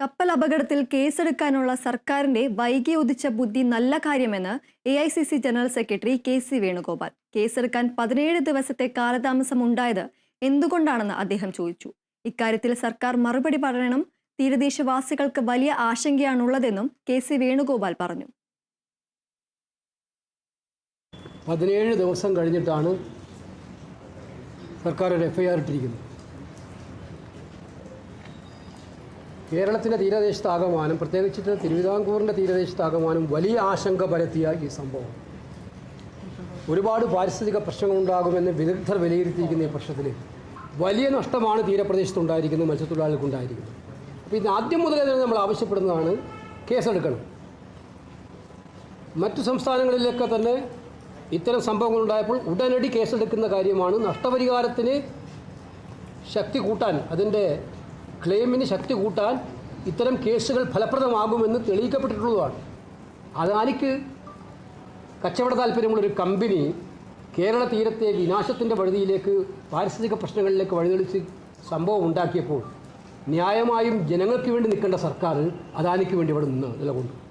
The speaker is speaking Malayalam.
കപ്പൽ അപകടത്തിൽ കേസെടുക്കാനുള്ള സർക്കാരിന്റെ വൈകി ഉദിച്ച ബുദ്ധി നല്ല കാര്യമെന്ന് A I C C general secretary K C Venugopal. കേസെടുക്കാൻ പതിനേഴ് ദിവസത്തെ കാലതാമസം ഉണ്ടായത് എന്തുകൊണ്ടാണെന്ന് അദ്ദേഹം ചോദിച്ചു. ഇക്കാര്യത്തിൽ സർക്കാർ മറുപടി പറയണം. തീരദേശവാസികൾക്ക് വലിയ ആശങ്കയാണുള്ളതെന്നും കെ സി വേണുഗോപാൽ പറഞ്ഞു. പതിനേഴ് ദിവസം കഴിഞ്ഞിട്ടാണ് സർക്കാർ ഒരു എഫ്ഐആർ ഇട്ടിരിക്കുന്നത്. കേരളത്തിന്റെ തീരദേശത്താകമാനം പ്രത്യേകിച്ചിട്ട് തിരുവിതാംകൂറിന്റെ തീരദേശത്താകമാനം വലിയ ആശങ്ക പരത്തിയ ഈ സംഭവം. ഒരുപാട് പാരിസ്ഥിതിക പ്രശ്നങ്ങളുണ്ടാകുമെന്ന് വിദഗ്ധർ വിലയിരുത്തിയിരിക്കുന്ന ഈ പ്രശ്നത്തിൽ വലിയ നഷ്ടമാണ് തീരപ്രദേശത്ത് തീരപ്രദേശത്തുണ്ടായിരിക്കുന്നത് മത്സ്യത്തൊഴിലാളികൾക്കുണ്ടായിരിക്കുന്നത്. അപ്പോൾ ഇത് ആദ്യം മുതലേ തന്നെ നമ്മൾ ആവശ്യപ്പെടുന്നതാണ് കേസെടുക്കണം. മറ്റു സംസ്ഥാനങ്ങളിലൊക്കെ തന്നെ ഇത്തരം സംഭവങ്ങൾ ഉണ്ടായപ്പോൾ ഉടനടി കേസെടുക്കുന്ന കാര്യമാണ് നഷ്ടപരിഹാരത്തിന് ശക്തി കൂട്ടാൻ അതിന്റെ ക്ലെയിമിന് ശക്തി കൂട്ടാൻ ഇത്തരം കേസുകൾ ഫലപ്രദമാകുമെന്ന് തെളിയിക്കപ്പെട്ടിട്ടുള്ളതാണ്. അദാനിക്ക് കച്ചവട താല്പര്യമുള്ളൊരു കമ്പനി കേരള തീരത്തെ വിനാശത്തിന്റെ വഴുതിയിലേക്ക് പാരിസ്ഥിതിക പ്രശ്നങ്ങളിലേക്ക് വഴിതെളിച്ച് സംഭവം ഉണ്ടാക്കിയപ്പോൾ ന്യായമായും ജനങ്ങൾക്ക് വേണ്ടി നിൽക്കേണ്ട സർക്കാർ അദാനിക്ക് വേണ്ടി ഇവിടെ നിന്ന് നിലകൊണ്ടു.